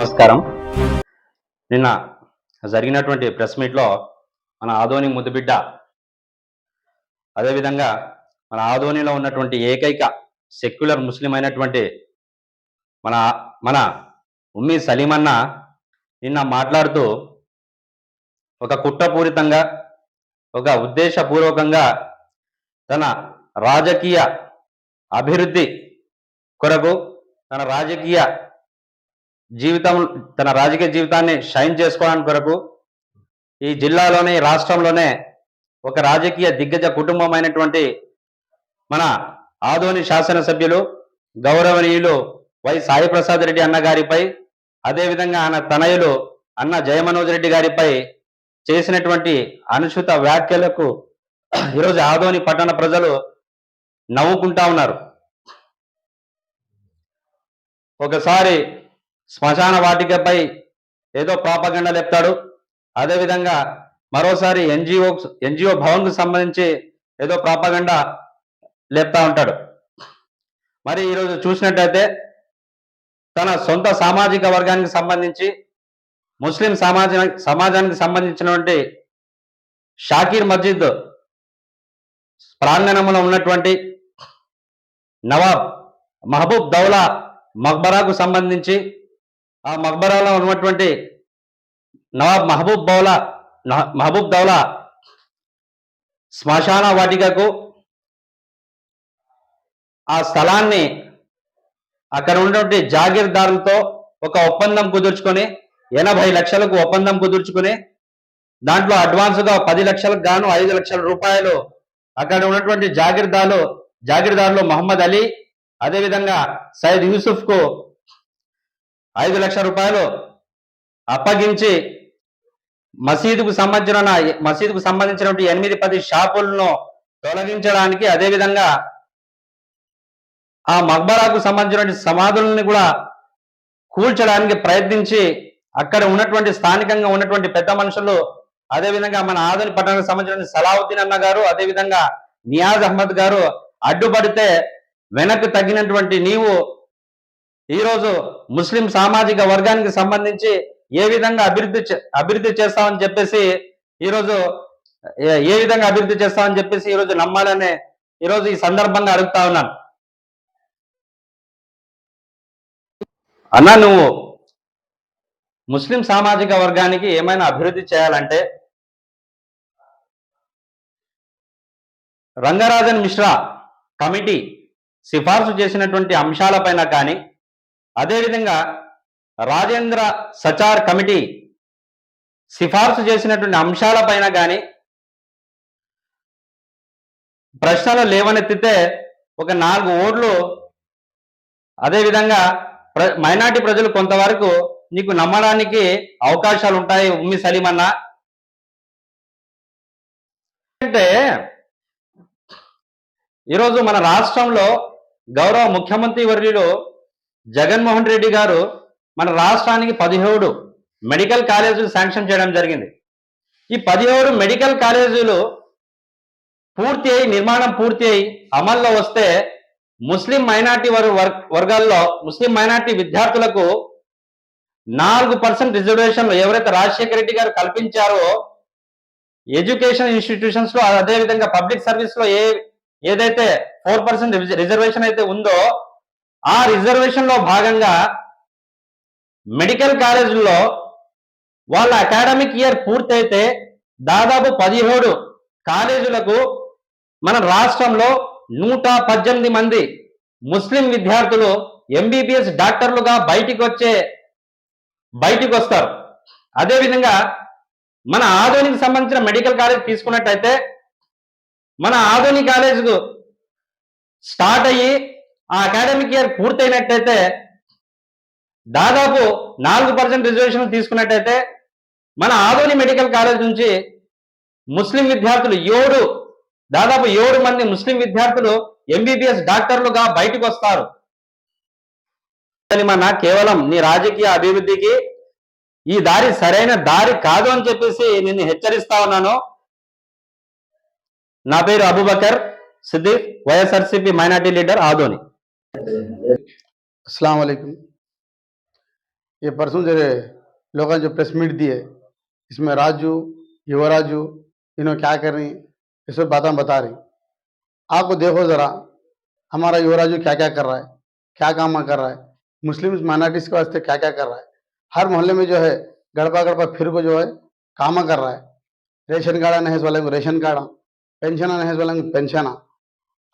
నమస్కారం. నిన్న జరిగినటువంటి ప్రెస్ మీట్లో మన ఆదోని ముద్దుబిడ్డ అదేవిధంగా మన ఆదోనిలో ఉన్నటువంటి ఏకైక సెక్యులర్ ముస్లిం అయినటువంటి మన మన ఉమ్మి సలీమన్న నిన్న మాట్లాడుతూ ఒక కుట్రపూరితంగా ఒక ఉద్దేశపూర్వకంగా తన రాజకీయ అభివృద్ధి కొరకు తన రాజకీయ జీవితం తన రాజకీయ జీవితాన్ని షైన్ చేసుకోవడానికి కొరకు ఈ జిల్లాలోనే రాష్ట్రంలోనే ఒక రాజకీయ దిగ్గజ కుటుంబం అయినటువంటి మన ఆదోని శాసనసభ్యులు గౌరవనీయులు వై సాయిప్రసాద్ రెడ్డి అన్న గారిపై అదేవిధంగా ఆయన తనయులు అన్న జయమనోజ్ రెడ్డి గారిపై చేసినటువంటి అనుచిత వ్యాఖ్యలకు ఈరోజు ఆదోని పట్టణ ప్రజలు నవ్వుకుంటా ఉన్నారు. ఒకసారి శ్మశాన వాటికపై ఏదో ప్రాపగండ లేపుతాడు. అదేవిధంగా మరోసారి ఎన్జిఓ ఎన్జిఓ భవన్కు సంబంధించి ఏదో ప్రాపగండ లేపుతా ఉంటాడు. మరి ఈరోజు చూసినట్టయితే తన సొంత సామాజిక వర్గానికి సంబంధించి ముస్లిం సమాజ సమాజానికి సంబంధించినటువంటి షాకీర్ మస్జిద్ ప్రాంగణంలో ఉన్నటువంటి నవాబ్ మహబూబ్ దౌలా మక్బరాకు సంబంధించి ఆ మక్బరాలో ఉన్నటువంటి నవాబ్ మహబూబ్ బౌలా మహబూబ్ దౌలా శ్మశాన వాటికకు ఆ స్థలాన్ని అక్కడ ఉన్నటువంటి జాగీర్దారులతో ఒక ఒప్పందం కుదుర్చుకొని ఎనభై లక్షలకు ఒప్పందం కుదుర్చుకుని దాంట్లో అడ్వాన్స్గా పది లక్షలకు గాను ఐదు లక్షల రూపాయలు అక్కడ ఉన్నటువంటి జాగీర్దారులు జాగీర్దారులు మహమ్మద్ అలీ అదేవిధంగా సయ్యద్ యూసుఫ్కు ఐదు లక్షల రూపాయలు అప్పగించి మసీదుకు సంబంధించిన మసీదుకు సంబంధించినటువంటి ఎనిమిది పది షాపులను తొలగించడానికి అదేవిధంగా ఆ మక్బరాకు సంబంధించినటువంటి సమాధుల్ని కూడా కూల్చడానికి ప్రయత్నించి అక్కడ ఉన్నటువంటి స్థానికంగా ఉన్నటువంటి పెద్ద మనుషులు అదేవిధంగా మన ఆదని పట్టణానికి సంబంధించిన సలావుద్దీన్ అన్న గారు అదేవిధంగా నియాజ్ అహ్మద్ గారు అడ్డుపడితే వెనక్కు తగ్గినటువంటి నీవు ఈరోజు ముస్లిం సామాజిక వర్గానికి సంబంధించి ఏ విధంగా అభివృద్ధి చే- అభివృద్ధి చేస్తామని చెప్పేసి ఈరోజు ఏ- ఏ విధంగా అభివృద్ధి చేస్తామని చెప్పేసి ఈరోజు నమ్మాలని ఈరోజు ఈ సందర్భంగా అడుగుతా ఉన్నాను. అన్నా నువ్వు ముస్లిం సామాజిక వర్గానికి ఏమైనా అభివృద్ధి చేయాలంటే రంగరాజన్ మిశ్రా కమిటీ సిఫార్సు చేసినటువంటి అంశాలపైన కానీ అదేవిధంగా రాజేంద్ర సచార్ కమిటీ సిఫార్సు చేసినటువంటి అంశాలపైన కానీ ప్రశ్నలు లేవనెత్తితే ఒక నాలుగు ఓట్లు అదేవిధంగా ప్ర మైనార్టీ ప్రజలు కొంతవరకు నీకు నమ్మడానికి అవకాశాలు ఉంటాయి ఉమ్మి సలీమన్న అంటే ఈరోజు మన రాష్ట్రంలో గౌరవ ముఖ్యమంత్రి వర్యులు జగన్మోహన్ రెడ్డి గారు మన రాష్ట్రానికి పదిహేడు మెడికల్ కాలేజీలు శాంక్షన్ చేయడం జరిగింది. ఈ పదిహేడు మెడికల్ కాలేజీలు పూర్తి అయి నిర్మాణం పూర్తి అయి అమల్లో వస్తే ముస్లిం మైనార్టీ వర్గ వర్గాల్లో ముస్లిం మైనార్టీ విద్యార్థులకు నాలుగు పర్సెంట్ రిజర్వేషన్లు ఎవరైతే రాజశేఖర రెడ్డి గారు కల్పించారో ఎడ్యుకేషన్ ఇన్స్టిట్యూషన్స్లో అదే విధంగా పబ్లిక్ సర్వీస్లో ఏ ఏదైతే ఫోర్ పర్సెంట్ రిజర్వేషన్ అయితే ఉందో ఆ రిజర్వేషన్లో భాగంగా మెడికల్ కాలేజీల్లో వాళ్ళ అకాడమిక్ ఇయర్ పూర్తయితే దాదాపు పదిహేడు కాలేజీలకు మన రాష్ట్రంలో నూట పద్దెనిమిది మంది ముస్లిం విద్యార్థులు ఎంబీబీఎస్ డాక్టర్లుగా బయటికి వచ్చే బయటికి వస్తారు. అదేవిధంగా మన ఆధునిక సంబంధించిన మెడికల్ కాలేజ్ తీసుకున్నట్టయితే మన ఆధునిక కాలేజ్ స్టార్ట్ అయ్యి ఆ అకాడమిక్ ఇయర్ పూర్తయినట్టయితే దాదాపు నాలుగు పర్సెంట్ రిజర్వేషన్ తీసుకున్నట్టయితే మన ఆదోని మెడికల్ కాలేజ్ నుంచి ముస్లిం విద్యార్థులు ఏడు దాదాపు ఏడు మంది ముస్లిం విద్యార్థులు ఎంబీబీఎస్ డాక్టర్లుగా బయటకు వస్తారు. మన కేవలం నీ రాజకీయ అభివృద్ధికి ఈ దారి సరైన దారి కాదు అని చెప్పేసి నిన్ను హెచ్చరిస్తా ఉన్నాను. నా పేరు అబుబకర్ సిద్దిక్ వైఎస్ఆర్సీపీ మైనార్టీ లీడర్ ఆదోని. वालेकुम ये परसों जो लोग जो प्रेस मीट दिए इसमें राजू युवराजू इन्हों क्या कर रही ये सब बातें बता रही आपको देखो ज़रा, हमारा युवा राजू क्या क्या कर रहा है, क्या काम कर रहा है, मुस्लिम माइनॉरिटीज़ के वास्ते क्या क्या कर रहा है। हर मोहल्ले में जो है गड़बा गड़बा फिर को जो है, काम कर रहा है। रेशन कार्ड आने वाले को, रेशन कार्ड, पेंशन आने वाले को, पेंशन।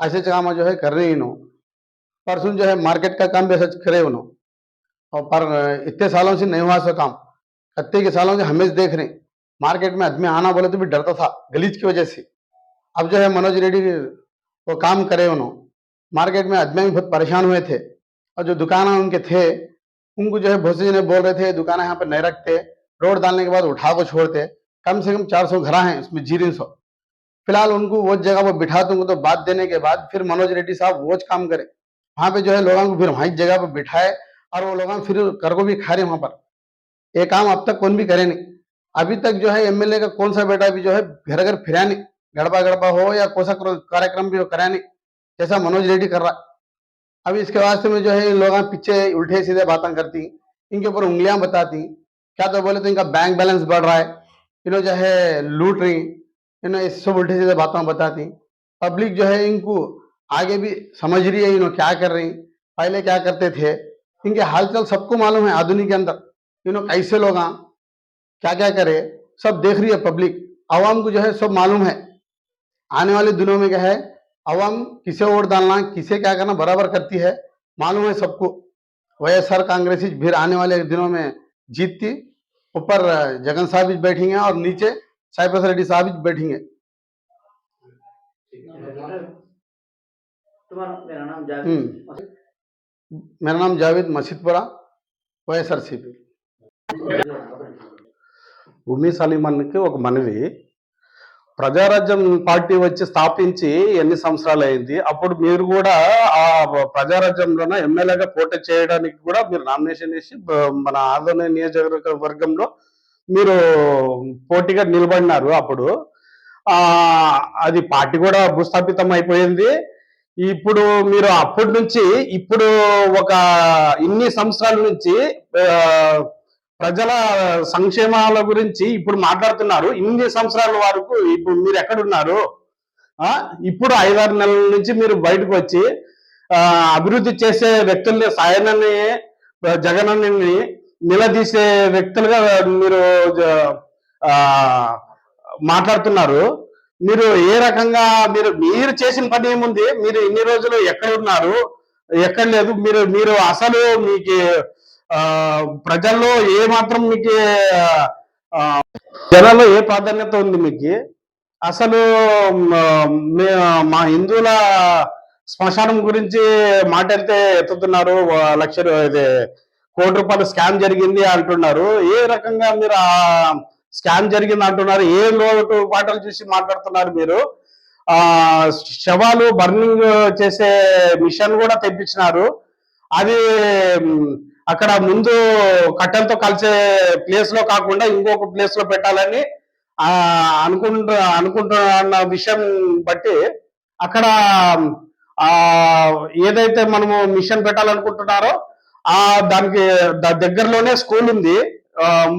ऐसे काम जो है कर रही इन्हों। परसों जो है मार्केट का काम भी करे उन्होंने और पर इतने सालों से नहीं हुआ ऐसा काम। कत्ते के सालों से हमें देख रहे मार्केट में आदमी आना बोले तो भी डरता था गलीज की वजह से। अब जो है मनोज रेड्डी वो काम करे उन्होंने मार्केट में आदमी बहुत परेशान हुए थे। और जो दुकान उनके थे, उनको जो है बहुत से जने बोल रहे थे, दुकान यहाँ पर नहीं रखते। रोड डालने के बाद उठा को छोड़ते कम से कम चार सौ घर हैं, उसमें ज़ीरो सौ। फ़िलहाल उनको वो जगह पर बिठा दूँगा तो बात देने के बाद फिर मनोज रेड्डी साहब वो काम करे। वहाँ पे जो है लोगों को फिर वहीं जगह पर बिठाए और वो लोग फिर कर को भी खा रहे वहाँ पर। ये काम अब तक कौन भी करे नहीं। अभी तक जो है एमएलए का कौन सा बेटा भी जो है घर घर फिरा नहीं। गड़बा गड़बा हो या कौन सा कार्यक्रम भी करा नहीं, जैसा मनोज रेड्डी कर रहा अभी इसके वास्ते में जो है इन लोग पीछे उल्टे सीधे बातें करती इनके ऊपर उंगलियाँ बताती क्या तो बोले तो इनका बैंक बैलेंस बढ़ रहा है, इन्हों जो है लूट रही इन्हों इस सब उल्टे सीधे बातें बताती पब्लिक जो है इनको आगे भी समझ रही है, इन्हों क्या कर रही पहले क्या करते थे? इनके हालचाल सबको मालूम है आधुनिक के अंदर। इन्हों कैसे लोग क्या क्या करे? सब देख रही है पब्लिक। आवाम को जो है सब मालूम है। आने वाले दिनों में क्या है? आवाम किसे वोट डालना, किसे क्या करना बराबर करती है, मालूम है सबको। वाईएसआर कांग्रेस फिर आने वाले दिनों में जीतती। ऊपर जगन साहब बैठेंगे और नीचे साइप्रस रेड्डी साहब बैठेंगे। मेरा नाम जावेद हम्म। मेरा नाम जावेद मसीदपुरा వైఎస్ఆర్ సిపి ఉమ్మి సలీమన్కి ఒక మనవి ప్రజారాజ్యం పార్టీ వచ్చి స్థాపించి ఎన్ని సంవత్సరాలు అయింది అప్పుడు మీరు కూడా ఆ ప్రజారాజ్యంలోన ఎమ్మెల్యేగా పోటీ చేయడానికి కూడా మీరు నామినేషన్ వేసి బ- మన ఆదోని నియోజకవర్గంలో మీరు పోటీగా నిలబడినారు అప్పుడు ఆ అది పార్టీ కూడా భూస్థాపితం అయిపోయింది ఇప్పుడు మీరు అప్పటి నుంచి ఇప్పుడు ఒక ఇన్ని సంవత్సరాల నుంచి ప్రజల సంక్షేమాల గురించి ఇప్పుడు మాట్లాడుతున్నారు. ఇన్ని సంవత్సరాల వరకు ఇప్పుడు మీరు ఎక్కడున్నారు? ఇప్పుడు ఐదారు నెలల నుంచి మీరు బయటకు వచ్చి అభివృద్ధి చేసే వ్యక్తుల్ని సాయనని జగనని నిలదీసే వ్యక్తులుగా మీరు జ- మాట్లాడుతున్నారు. మీరు ఏ రకంగా మీరు మీరు చేసిన పని ఏముంది? మీరు ఇన్ని రోజులు ఎక్కడ ఉన్నారు? ఎక్కడ లేదు. మీరు మీరు అసలు మీకు ప్రజల్లో ఏ మాత్రం మీకు ఆ, జనాల్లో ఏ ప్రాధాన్యత ఉంది మీకు? అసలు మా హిందువుల శ్మశానం గురించి మాట్లాడితే ఎత్తుతున్నారు? లక్ష ఇది కోటి రూపాయలు స్కామ్ జరిగింది అంటున్నారు. ఏ రకంగా మీరు ఆ స్కామ్ జరిగింది అంటున్నారు. ఏ లోటు పాటలు చూసి మాట్లాడుతున్నారు మీరు? ఆ శవాలు బర్నింగ్ చేసే మిషన్ కూడా తెప్పించినారు. అది అక్కడ ముందు కట్టెలతో కలిసే ప్లేస్లో కాకుండా ఇంకొక ప్లేస్లో పెట్టాలని ఆ అనుకుంటు అనుకుంటున్న విషయం బట్టి అక్కడ ఆ ఏదైతే మనము మిషన్ పెట్టాలనుకుంటున్నారో ఆ దానికి దగ్గరలోనే స్కూల్ ఉంది.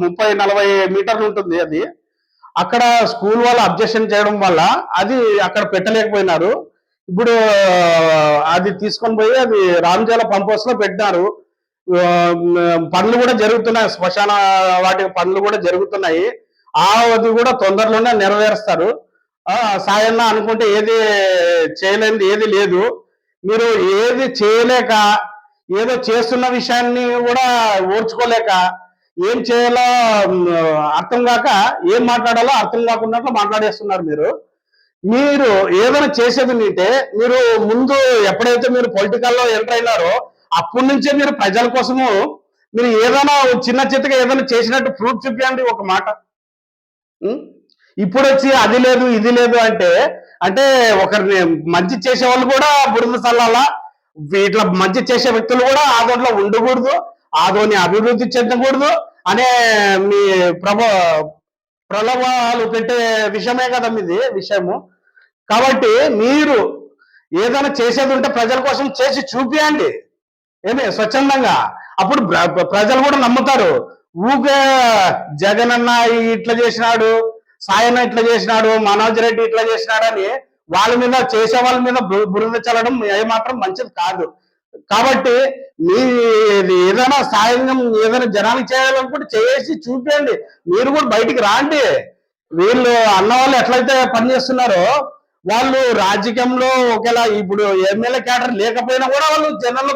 ముప్పై నలభై మీటర్లు ఉంటుంది అది. అక్కడ స్కూల్ వాళ్ళు అబ్జెక్షన్ చేయడం వల్ల అది అక్కడ పెట్టలేకపోయినారు. ఇప్పుడు అది తీసుకొని పోయి అది రామజాల పంప్ హౌస్లో పెట్టినారు పనులు కూడా జరుగుతున్నాయి. శ్మశాన వాటి పనులు కూడా జరుగుతున్నాయి. ఆ అది కూడా తొందరలోనే నెరవేరుస్తారు. సాయన్న అనుకుంటే ఏది చేయలేనిది ఏది లేదు. మీరు ఏది చేయలేక ఏదో చేస్తున్న విషయాన్ని కూడా ఓర్చుకోలేక ఏం చేయాలో అర్థం కాక ఏం మాట్లాడాలో అర్థం కాకుండా మాట్లాడేస్తున్నారు మీరు. మీరు ఏదైనా చేసేది ఉంటే మీరు ముందు ఎప్పుడైతే మీరు పొలిటికల్లో ఎంటర్ అయినారో అప్పటి నుంచే మీరు ప్రజల కోసము మీరు ఏదైనా చిన్న చిత్తగా ఏదైనా చేసినట్టు ప్రూఫ్ చూపించండి ఒక మాట. ఇప్పుడు వచ్చి అది లేదు ఇది లేదు అంటే అంటే ఒకరిని మంచి చేసే వాళ్ళు కూడా బురద చల్లాలా ఇట్లా మంచి చేసే వ్యక్తులు కూడా ఆ దాంట్లో ఉండకూడదు. ఆదోని అభివృద్ధి చెందకూడదు అనే మీ ప్రభ ప్రలోభాలు పెట్టే విషయమే కదా మీది విషయము. కాబట్టి మీరు ఏదైనా చేసేది ఉంటే ప్రజల కోసం చేసి చూపియండి. ఏమి? స్వచ్ఛందంగా. అప్పుడు ప్ర- ప్రజలు కూడా నమ్ముతారు. ఊకే జగన్ అన్న ఇట్లా చేసినాడు సాయన్న ఇట్లా చేసినాడు మనోజ్ రెడ్డి ఇట్లా చేసినాడు అని వాళ్ళ మీద చేసే వాళ్ళ మీద బు- బురద చల్లడం ఏమాత్రం మంచిది కాదు. కాబట్టి మీ ఏదైనా సాయం ఏదైనా జనానికి చేయాలనుకుంటే చేసి చూపించండి మీరు కూడా బయటికి రాండి. వీళ్ళు అన్న వాళ్ళు ఎట్లయితే పనిచేస్తున్నారో వాళ్ళు రాజకీయంలో ఒకేలా ఇప్పుడు ఎమ్మెల్యే క్యాడర్ లేకపోయినా కూడా వాళ్ళు జనాల్లో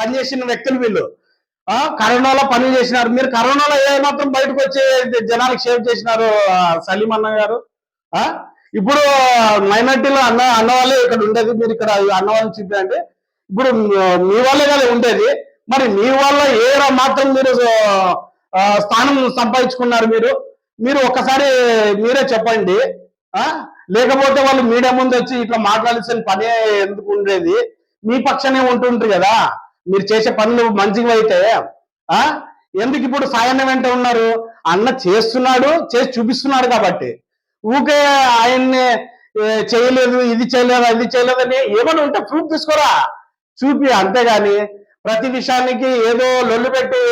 పనిచేసిన వ్యక్తులు వీళ్ళు. ఆ కరోనాలో పని చేసినారు. మీరు కరోనాలో ఏ మాత్రం బయటకు వచ్చి జనాలకు సేవ్ చేసినారు సలీం అన్న గారు? ఆ ఇప్పుడు మైనార్టీలో అన్న అన్న వాళ్ళే ఇక్కడ ఉండేది. మీరు ఇక్కడ అన్న వాళ్ళని చూపించండి ఇప్పుడు మీ వాళ్ళే కదా ఉండేది. మరి మీ వల్ల ఏ మాత్రం మీరు స్థానం సంపాదించుకున్నారు మీరు. మీరు ఒక్కసారి మీరే చెప్పండి. లేకపోతే వాళ్ళు మీడియా ముందు వచ్చి ఇట్లా మాట్లాడాల్సిన పనే ఎందుకు ఉండేది? మీ పక్షనే ఉంటుంటారు కదా. మీరు చేసే పనులు మంచిగా అయితే ఆ? ఎందుకు ఇప్పుడు సాయన్న వెంట ఉన్నారు? అన్న చేస్తున్నాడు చేసి చూపిస్తున్నాడు కాబట్టి. ఊకే ఆయన్ని చేయలేదు ఇది చేయలేదు అది చేయలేదని ఏమైనా ఉంటే ప్రూఫ్ తీసుకోరా? చూపి అంతేగాని ప్రతి విషయానికి ఏదో లొల్లు పెట్టి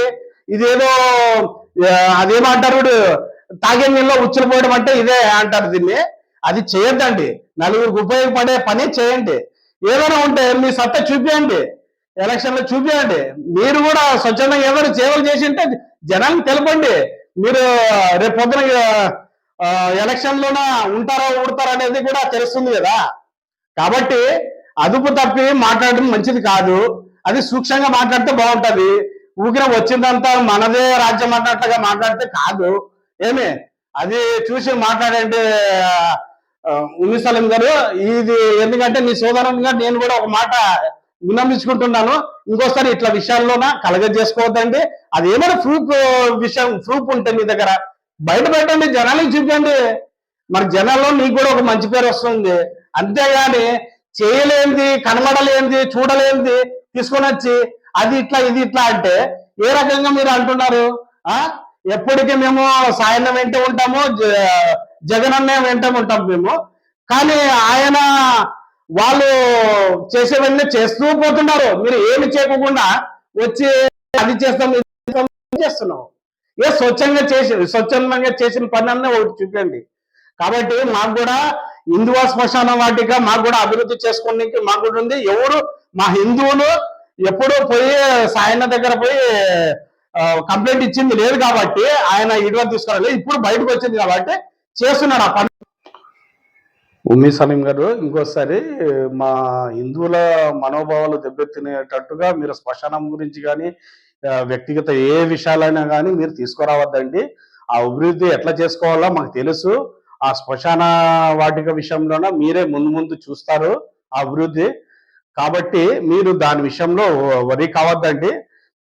ఇదేదో అదేమంటారు తాగే నీళ్ళలో ఉచ్చులు అంటే ఇదే అంటారు దీన్ని. అది చేయొద్దండి. నలుగురికి ఉపయోగపడే పని చేయండి. ఏదైనా ఉంటే మీ సత్తా చూపించండి ఎలక్షన్లో చూపించండి మీరు కూడా స్వచ్ఛందంగా ఏదైనా సేవలు చేసి ఉంటే జనానికి తెలపండి. మీరు రేపు పొద్దున ఎలక్షన్ లోన ఉంటారా ఊడతారా అనేది కూడా తెలుస్తుంది కదా. కాబట్టి అదుపు తప్పి మాట్లాడటం మంచిది కాదు. అది సూక్ష్మంగా మాట్లాడితే బాగుంటది. ఊకిన వచ్చిందంతా మనదే రాజ్యం అన్నట్లుగా మాట్లాడితే కాదు. ఏమి? అది చూసి మాట్లాడంటే ఆ, గారు. ఇది ఎందుకంటే నీ సోదరునిగా నేను కూడా ఒక మాట విన్నమించుకుంటున్నాను ఇంకోసారి ఇట్లా విషయాల్లోన కలగజేసుకోవద్దండి అది ఏమైనా ప్రూఫ్ విషయం ప్రూఫ్ ఉంటే మీ దగ్గర. బయట పెట్టండి జనానికి చూపండి మరి జనాల్లో నీకు కూడా ఒక మంచి పేరు వస్తుంది. అంతేగాని చేయలేంది కనబడలేంది చూడలేంది తీసుకొని వచ్చి అది ఇట్లా ఇది ఇట్లా అంటే ఏ రకంగా మీరు అంటున్నారు? ఆ? ఎప్పటికీ మేము సాయన వెంట ఉంటాము జ- వెంట ఉంటాం మేము. కానీ ఆయన వాళ్ళు చేసేవన్నీ చేస్తూ పోతున్నారు. మీరు ఏమి చేయకుండా వచ్చి అది చేస్తాం చేస్తాం, చేస్తున్నాం. ఏ స్వచ్ఛంగా చేసి స్వచ్ఛందంగా చేసిన పని అన్నీ ఒకటి చూపండి. కాబట్టి మాకు కూడా హిందువా శ్మశాన వాటిగా మాకు కూడా అభివృద్ధి చేసుకోనికి మాకు కూడా ఉంది. ఎవరు మా హిందువులు ఎప్పుడూ పోయి సాయన్న దగ్గర పోయి కంప్లైంట్ ఇచ్చింది లేదు కాబట్టి ఆయన ఇటువంటి తీసుకురాలేదు ఇప్పుడు బయటకు వచ్చింది కాబట్టి చేస్తున్నాడు ఆ పని. ఉమ్మి సలీం గారు ఇంకోసారి మా హిందువుల మనోభావాలు దెబ్బతినేటట్టుగా మీరు శ్మశానం గురించి కానీ వ్యక్తిగత ఏ విషయాలైనా కానీ మీరు తీసుకురావద్దండి. ఆ అభివృద్ధి ఎట్లా చేసుకోవాలో మాకు తెలుసు. ఆ శ్మశాన వాటిక విషయంలోన మీరే ముందు ముందు చూస్తారు అభివృద్ధి. కాబట్టి మీరు దాని విషయంలో వరి కావద్దండి.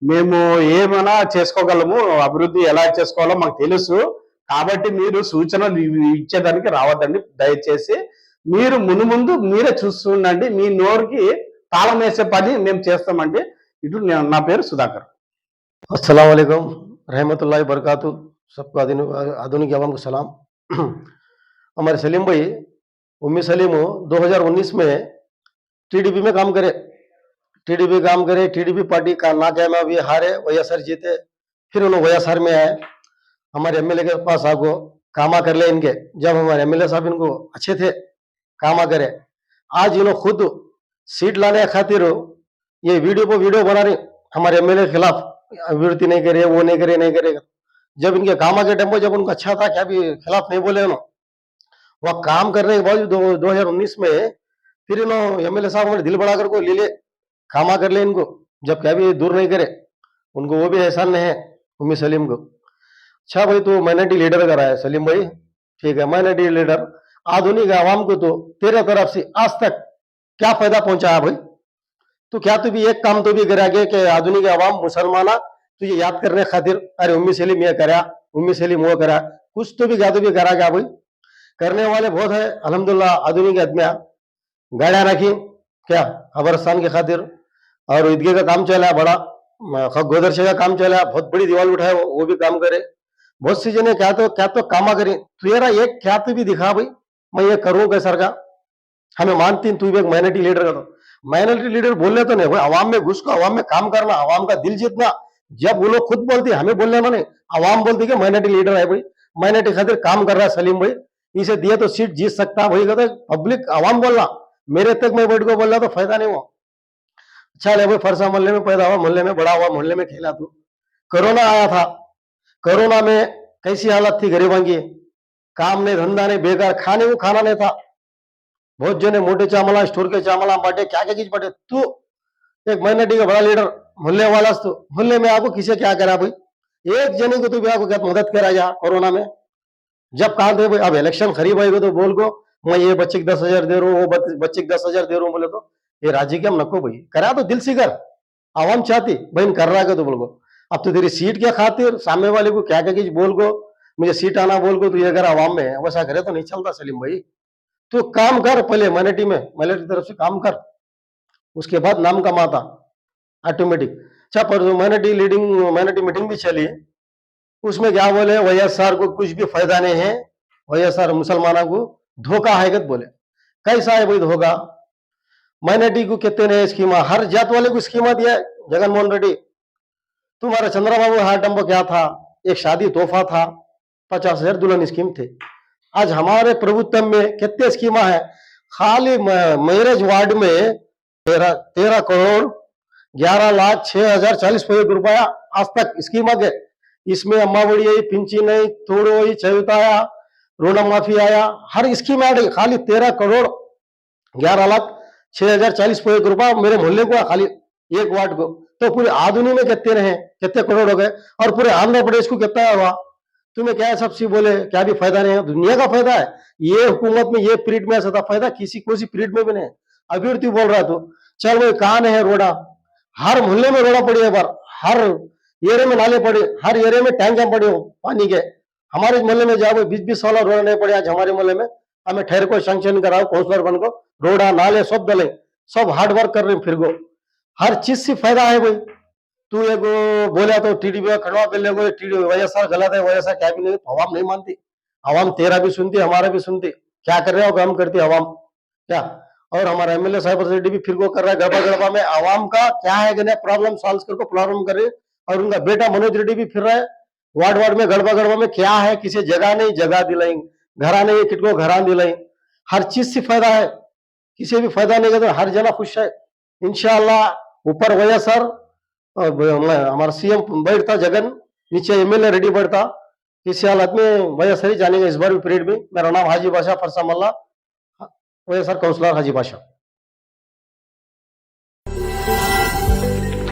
మేము ఏమైనా చేసుకోగలము అభివృద్ధి ఎలా చేసుకోవాలో మాకు తెలుసు. కాబట్టి మీరు సూచనలు ఇచ్చేదానికి రావద్దండి. దయచేసి మీరు ముందు ముందు మీరే చూస్తుండండి. మీ నోరుకి తాళం వేసే పని మేము చేస్తామండి. ఇటు నా పేరు సుధాకర్. అస్సలం అయికం రహమతుల్లాహి బర్కాతు. సబ్కు అదును అధునిక సలాం. हमारे सलीम भाई, उम्मी सलीम 2019 में टीडीपी में काम करे। टीडीपी काम करे टीडीपी पार्टी का नाकामयाबी हारे वैएसआर जीते, फिर उन्होंने वैएसआर में आए। हमारे एमएलए के पास आगो, कामा कर ले इनके। जब हमारे एमएलए साहब इनको अच्छे थे, कामा करे। आज इन्होंने खुद सीट लाने खातिर ये वीडियो पर वीडियो बना रहे हमारे एमएलए के खिलाफ अभिवृद्धि नहीं करे, वो नहीं करे, नहीं करेगा जब इनके कामा के टेंपो जब उनका अच्छा था, क्या भी खिलाफ नहीं बोले उन्होंने। वह काम करने के बावजूद दो, 2019 में फिर इन्होंने एमएलए साहब दिल बढ़ा कर को ले ले कामा कर ले इनको जब क्या भी दूर नहीं करे। उनको वो भी एहसान नहीं है उम्मी सलीम को। अच्छा भाई तो माइनॉरिटी लीडर कर रहा है सलीम भाई ठीक है माइनॉरिटी लीडर आधुनिक आवाम को तो तेरे तरफ़ से आज तक क्या फ़ायदा पहुँचाया भाई? तो क्या तू भी एक काम तो भी करा के कि आधुनिक आवाम मुसलमाना तुझे याद करने खातिर अरे उम्मी सलीम ये करा उम्मी सलीम वो करा कुछ तो भी क्या तो भी करा गया भाई? करने वाले बहुत है अलहमदुल्ला आधुनिक आदमिया गाड़ियाँ रखी क्या? कब्रस्तान के खातिर। और ईदगाह का काम चला बड़ा गोदरशे का काम चला बहुत बड़ी दीवार उठाए वो, वो भी काम करे। बहुत सी जने क्या तो क्या तो कामा करे। तू यारा एक क्या तो भी दिखा भाई मैं ये करूँ कैसर का हमें मानती तू भी एक माइनॉरिटी लीडर का तो। माइनॉरिटी लीडर बोलने तो नहीं भाई आवाम में घुस को आवाम में काम करना आवाम का दिल जीतना। जब वो लोग खुद बोलते हमें बोलने में नहीं आवाम बोलती कि माइनॉरिटी लीडर है भाई। माइनॉरिटी खातिर काम कर रहा है सलीम भाई। इसे दिए तो सीट जीत सकता वही कहते पब्लिक आवाम बोलना। मेरे तक मैं बैठ को बोल रहा तो फ़ायदा नहीं हुआ। अच्छा ले भाई, फरसा मोहल्ले में पैदा हुआ, मोहल्ले में बड़ा हुआ, मोहल्ले में खेला तू। कोरोना आया था। कोरोना में कैसी हालत थी गरीबों की? काम नहीं, धंधा नहीं, बेकार, खाने को खाना नहीं था। बहुत जने मोटे चावला स्टोर के चावला बांटे, क्या क्या चीज़ बांटे? तू एक माइनॉरिटी का बड़ा लीडर, मोहल्ले वाला तू। मोहल्ले में आपको किसे क्या करा भाई? एक जने को तू भी आपको मदद करा जा कोरोना में? जब कहा थे, भाई, अब इलेक्शन खरीब आएगा तो बोल को मैं ये बच्चे दस हज़ार दे रहा हूँ, वो बच्चे दस हज़ार दे रहा हूँ, बोले तो ये राज्य के हम नको भाई। करा तो दिल से कर। आवाम चाहती बहन कर रहा है तो? बोल को अब तो तेरी सीट क्या खातिर? सामने वाले को क्या क्या बोल को मुझे सीट आना बोल को तो ये अगर आवाम में है। वैसा करे तो नहीं चलता, सलीम भाई। तो काम कर पहले माइनॉरिटी में माइनॉरिटी तरफ़ से काम कर। उसके बाद नाम कमाता ऑटोमेटिक अच्छा पर माइनॉरिटी लीडिंग माइनॉरिटी मीटिंग भी चली उसमें क्या बोले? वाईएसआर को कुछ भी फ़ायदा नहीं है। वाईएसआर मुसलमानों को धोखा है बोले। कैसा है भाई धोखा? माइनॉरिटी को कितने ने स्कीमा। हर जात वाले को स्कीमा दिया है जगन मोहन रेड्डी। तुम्हारा चंद्रबाबू नंबर क्या था? एक शादी तोहफा था। पचास हज़ार दुल्हन स्कीम थे। आज हमारे प्रभुत्व में कितने स्कीमा है? खाली मैरिज वार्ड में तेरह तेरह करोड़, ग्यारह लाख छह हज़ार चालीस रुपया आज तक स्कीम के इसमें अम्मा बड़ी आई पिंची नहीं, थोड़ो आई चौताया ऋण माफ़ी आया। हर स्कीम ऐड खाली तेरह करोड़, ग्यारह लाख, छह हज़ार चालीस रुपया मेरे मोहल्ले को खाली एक वार्ड को। तो पूरे आधुनिक में कितने रहे, कितने करोड़ हो गए, और पूरे आंध्र प्रदेश को कितना हुआ तुम्हें क्या है सबसे बोले, क्या भी फ़ायदा नहीं है, दुनिया का फ़ायदा है। ये हुकूमत में, ये पीरियड में ऐसा था फ़ायदा, किसी, कोई पीरियड में भी नहीं अभिवृद्धि बोल रहा है तो। चल वो कहाँ है रोड़ा। हर मोहल्ले में रोड़ा पड़ी है बार, हर एरिया में नाले पड़े, हर एरिया में टैंक पड़े हो, पानी के। हमारे मोहल्ले में जाओ बीस बीस वाला रोड नहीं पड़े, आज हमारे मोहल्ले में, हमें ठहर को, सैंक्शन कराओ, काउंसलर बन को, रोड़ा, नाले, सब डले, सब हार्ड वर्क कर रहे फिर गो हर चीज़ से फ़ायदा है भाई। तू एक बोला तो टीडीपी का खड़वा कर ले टीडी वैएसआर गलत है वैएसआर क्या भी नहीं आवाम नहीं मानती। आवाम तेरा भी सुनती, हमारा भी सुनती। क्या कर रहे हो, काम करती आवाम। क्या? और हमारा एमएलए साहब भी फिर को कर रहा है गड़बा गड़बा में। आवाम का क्या है प्रॉब्लम सॉल्व करके प्रॉब्लम कर हैं। और उनका बेटा मनोज रेड्डी भी फिर रहा है। वार्ड वार्ड में गड़बा गड़बा में क्या है? किसी जगह नहीं, जगह दिलाई। घरा नहीं किटको घरा दिलाई। हर चीज़ से फ़ायदा है। किसी भी फ़ायदा नहीं करता, हर जना खुश है। इनशाला ऊपर वैएसआर सर। हमारा सीएम बैठता, जगन। नीचे एमएलए रेडी बैठता। इस हालत में वैएसआर ही जानेगा इस बार भी पीरियड में। मेरा नाम हाजी बादशाह फरसा मल्ला। वैएसआर काउंसलर हाजी बादशाह।